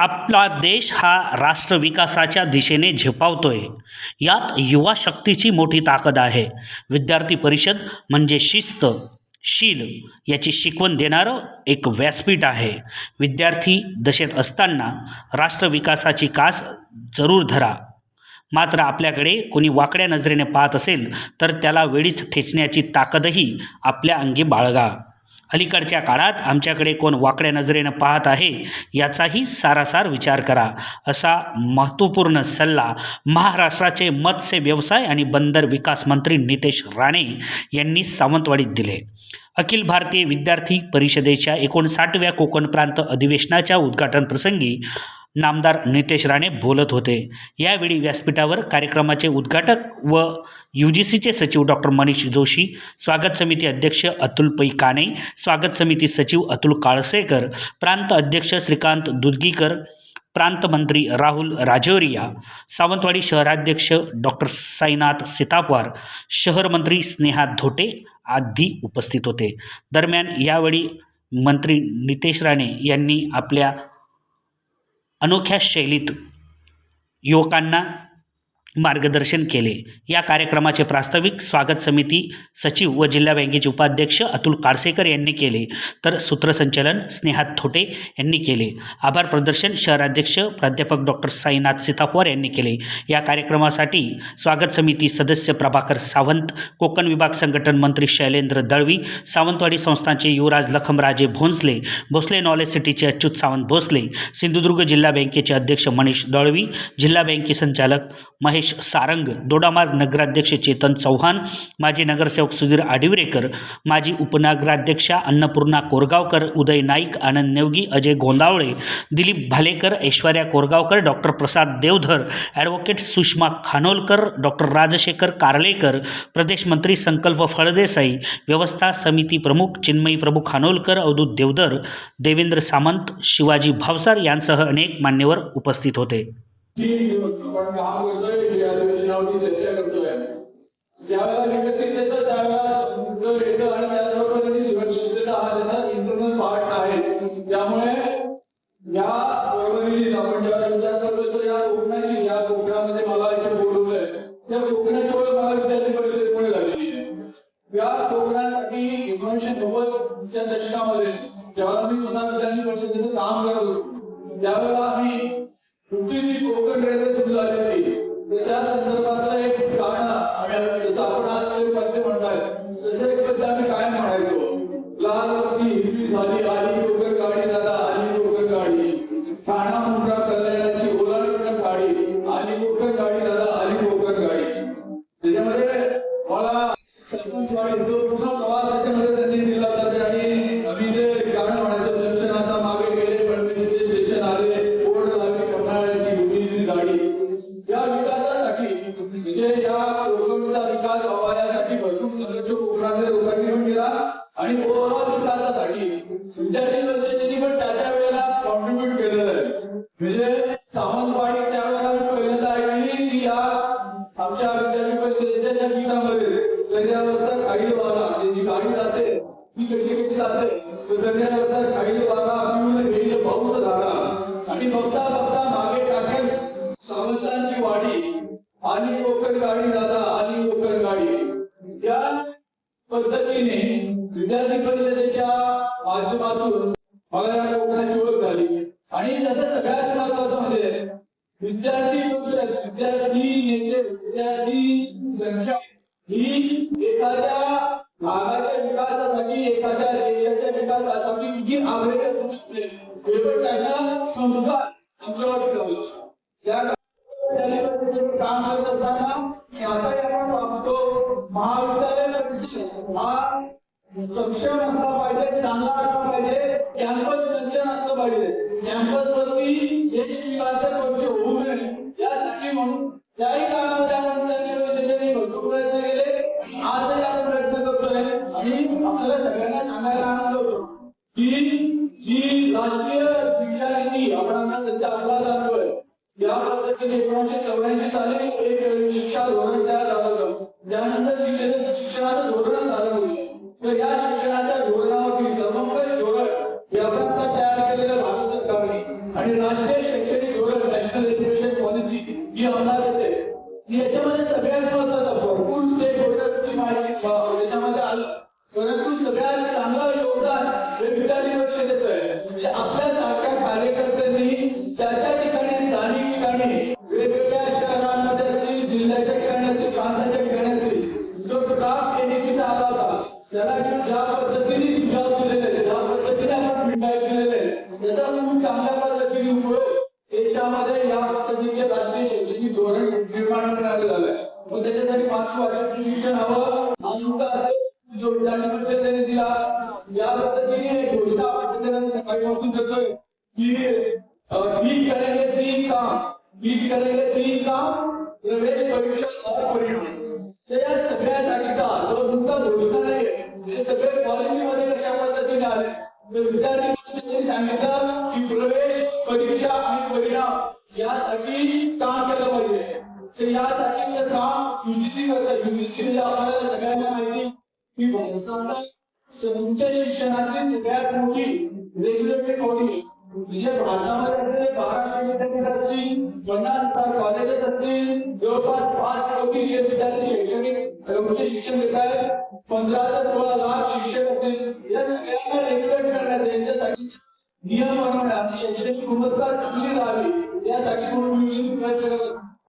आपला देश हा राष्ट्रविकासाच्या दिशेने झेपावतोय. यात युवा शक्तीची मोठी ताकद आहे. विद्यार्थी परिषद म्हणजे शिस्त शील याची शिकवण देणारं एक व्यासपीठ आहे. विद्यार्थी दशेत असताना राष्ट्रविकासाची कास जरूर धरा. मात्र आपल्याकडे कोणी वाकड्या नजरेने पाहत असेल तर त्याला वेळीच ठेचण्याची ताकदही आपल्या अंगी बाळगा. अलीकडच्या काळात आमच्याकडे कोण वाकड्या नजरेनं पाहत आहे याचाही सारासार विचार करा. असा महत्त्वपूर्ण सल्ला महाराष्ट्राचे मत्स्य व्यवसाय आणि बंदर विकास मंत्री नितेश राणे यांनी सावंतवाडीत दिले. अखिल भारतीय विद्यार्थी परिषदेच्या एकोणसाठव्या कोकण प्रांत अधिवेशनाच्या उद्घाटन प्रसंगी नामदार नितेश राणे बोलत होते. यावेळी व्यासपीठावर कार्यक्रमाचे उद्घाटक व यू जी सीचे सचिव डॉक्टर मनीष जोशी स्वागत समिती अध्यक्ष अतुल पै काणे स्वागत समिती सचिव अतुल काळसेकर प्रांत अध्यक्ष श्रीकांत दुधगीकर प्रांतमंत्री राहुल राजौरिया सावंतवाडी शहराध्यक्ष डॉक्टर साईनाथ सीतापवार शहर मंत्री स्नेहा धोटे आदी उपस्थित होते. दरम्यान यावेळी मंत्री नितेश राणे यांनी आपल्या अनोख्या शैलीत युवकांना मार्गदर्शन केले. या कार्यक्रमाचे प्रास्ताविक स्वागत समिती सचिव व जिल्हा बँकेचे उपाध्यक्ष अतुल काळसेकर यांनी केले. तर सूत्रसंचालन स्नेहा थोटे यांनी केले. आभार प्रदर्शन शहराध्यक्ष प्राध्यापक डॉक्टर साईनाथ सीतापवार यांनी केले. या कार्यक्रमासाठी स्वागत समिती सदस्य प्रभाकर सावंत कोकण विभाग संघटन मंत्री शैलेंद्र दळवी सावंतवाडी संस्थांचे युवराज लखमराजे भोंसले भोसले नॉलेज सिटीचे अच्युत सावंत भोसले सिंधुदुर्ग जिल्हा बँकेचे अध्यक्ष मनीष दळवी जिल्हा बँके संचालक महेश सारंग दोडामार्ग नगराध्यक्ष चेतन चव्हाण माजी नगरसेवक सुधीर आडिवरेकर माजी उपनगराध्यक्षा Annapurna Korgaonkar Uday Naik Anand Nevgi Ajay Gondavale Dilip Bhalekar Aishwarya Korgaonkar doctor Prasad Deodhar advocate Sushma Khanolkar doctor Rajshekhar Karlekar प्रदेश मंत्री संकल्प फळदेसाई व्यवस्था समिती प्रमुख चिन्मयी प्रभू खानोलकर अवधूत देवधर देवेंद्र सामंत शिवाजी भावसार यांसह अनेक मान्यवर उपस्थित होते. की आपण काम करतोय या अधिवेशनावरती चर्चा करतोय ज्यावेळेला विकसित येतं त्यावेळेला समुद्र येतं आणि त्याचबरोबर त्यांनी सुरक्षितता हा त्याचा इंटरनल पार्ट आहे त्यामुळे या वर्गणीत आपण ज्या विचार करतोय तर या कोकणाची या कोकणामध्ये मला इथे बोलवलंय त्या कोकणाची ओळख मला विद्यार्थी परिषदेमुळे झालेली आहे या कोकणासाठी एकोणीसशे नव्वदच्या दशकामध्ये जेव्हा मी स्वतः विद्यार्थी परिषदेचं काम करत होतो त्यावेळेला आम्ही तुमची कोकण रेल्वे सुरू झाली होती त्या संदर्भातलं एक गाणं आम्ही जसं आपण आज पद्य म्हणताय तसं एक पद्य आम्ही काय म्हणायचो? लाल हिरवी झाली कशी जाते काही वागा पिऊन घेईल पाऊस धारा आणि बघता बघता मागे टाकेल सावंतांची वाडी. आणि कोकण गाडी दादा आणि कोकण गाडी. या पद्धतीने विद्यार्थी परिषदेच्या माध्यमातून मला या कोकणाची ओळख झाली. आणि त्याचं सगळ्यात महत्वाचं म्हणजे विद्यार्थी परिषद विद्यार्थी नेते विद्यार्थी संख्या ही एखाद्या भागाच्या विकासासाठी एखाद्या देशाच्या विकासासाठी किती आग्रह असते केवळ त्यांना संस्कार आमच्यावर या काम करत असताना मी आता आपण पाहतो महाविद्यालय परिषद हा सक्षम असला पाहिजे चांगला असला पाहिजे कॅम्पस सिलेक्शन असलं पाहिजे. कॅम्पस वरती ही राष्ट्रीय शिक्षा नीती आपण आता सध्या अंमलात आणतोय या पद्धतीने एकोणीशे चौऱ्याऐंशी साली एक शिक्षा धोरण तयार झालं होतं. त्यानंतर शिक्षणाचं शिक्षणाचं धोरण झालं होतं. तर या देशामध्ये राष्ट्रीय शैक्षणिक धोरण निर्माण करण्यात झालं आहे मग त्याच्यासाठी मातृभाषेतून शिक्षण हवं आहे जो विद्यार्थी परिषदेने दिला या पद्धतीने घोषणा सगळ्यांना सकाळीपासून देतोय की ठीक करेंगे तीन काम, ठीक करेंगे तीन काम, प्रवेश, परीक्षा और परिणाम। तर या सगळ्यासाठीचा जो नुसता घोषणा नाहीये हे। सगळे पॉलिसी मध्ये कशा पद्धतीने आले विद्यार्थी परिषदेने सांगितलं की प्रवेश भारताला संच शिक्षणातली सगळ्यात मोठी रेग्युलेटरी बॉडी म्हणजे भारतामध्ये असलेले बाराशे विद्यापीठ असतील पन्नास हजार कॉलेजेस असतील जवळपास पाच कोटीचे विद्यार्थी शैक्षणिक उच्च शिक्षण देत आहेत. पंधरा ते सोळा लाख शिक्षक असतील. या सगळ्यांना रेग्युलेट करण्याचे यांच्यासाठी नियम बनवणे आणि शैक्षणिक गुणवत्ता चांगली राहावी. यासाठी म्हणून मी प्रयत्न करत असतो.